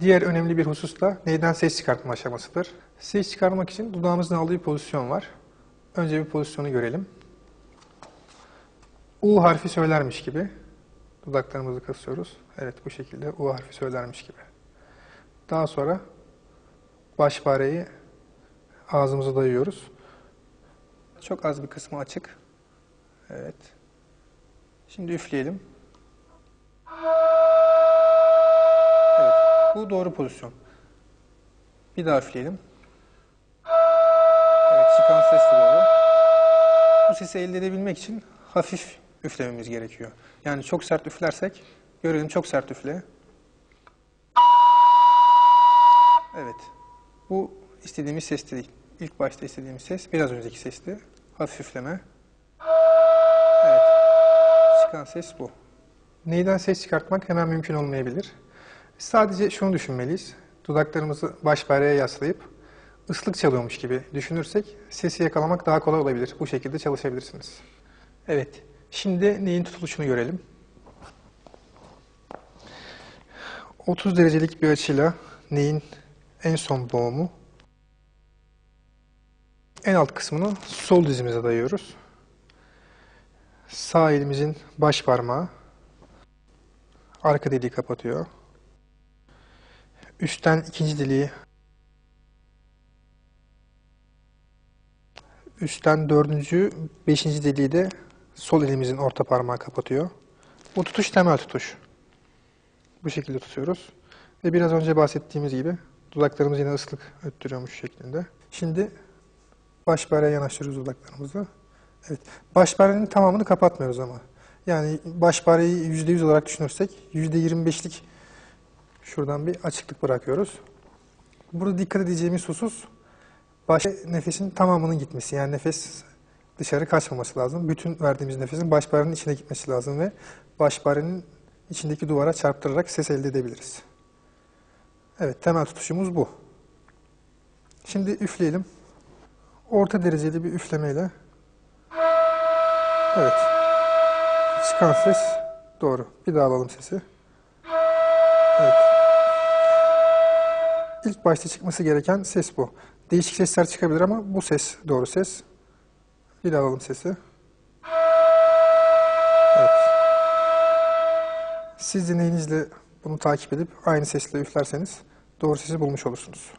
Diğer önemli bir husus da neyden ses çıkartma aşamasıdır. Ses çıkarmak için dudağımızın aldığı pozisyon var. Önce bir pozisyonu görelim. U harfi söylermiş gibi dudaklarımızı kasıyoruz. Evet bu şekilde U harfi söylermiş gibi. Daha sonra baş fareyi ağzımıza dayıyoruz. Çok az bir kısmı açık. Evet. Şimdi üfleyelim. Bu doğru pozisyon. Bir daha üfleyelim. Evet, çıkan ses de doğru. Bu sesi elde edebilmek için hafif üflememiz gerekiyor. Yani çok sert üflersek, görelim çok sert üfle. Evet, bu istediğimiz ses değil. İlk başta istediğimiz ses, biraz önceki sesti. Hafif üfleme. Evet, çıkan ses bu. Neyden ses çıkartmak hemen mümkün olmayabilir. Sadece şunu düşünmeliyiz. Dudaklarımızı baş pareye yaslayıp ıslık çalıyormuş gibi düşünürsek sesi yakalamak daha kolay olabilir. Bu şekilde çalışabilirsiniz. Evet, şimdi neyin tutuluşunu görelim. 30 derecelik bir açıyla neyin en son boğumu en alt kısmını sol dizimize dayıyoruz. Sağ elimizin baş parmağı arka deliği kapatıyor. Üstten ikinci deliği üstten dördüncü, beşinci deliği de sol elimizin orta parmağı kapatıyor. Bu tutuş temel tutuş. Bu şekilde tutuyoruz. Ve biraz önce bahsettiğimiz gibi dudaklarımız yine ıslık öttürüyormuş şeklinde. Şimdi baş paraya yanaştırıyoruz dudaklarımızı. Evet. Baş tamamını kapatmıyoruz ama. Yani baş pareyi %100 olarak düşünürsek %25'lik şuradan bir açıklık bırakıyoruz. Burada dikkat edeceğimiz husus baş nefesin tamamının gitmesi. Yani nefes dışarı kaçmaması lazım. Bütün verdiğimiz nefesin baş parenin içine gitmesi lazım ve baş parenin içindeki duvara çarptırarak ses elde edebiliriz. Evet, temel tutuşumuz bu. Şimdi üfleyelim. Orta dereceli bir üflemeyle. Evet. Çıkan ses doğru. Bir daha alalım sesi. İlk başta çıkması gereken ses bu. Değişik sesler çıkabilir ama bu ses doğru ses. Bir alalım sesi. Evet. Siz deneyinizle bunu takip edip aynı sesle üflerseniz doğru sesi bulmuş olursunuz.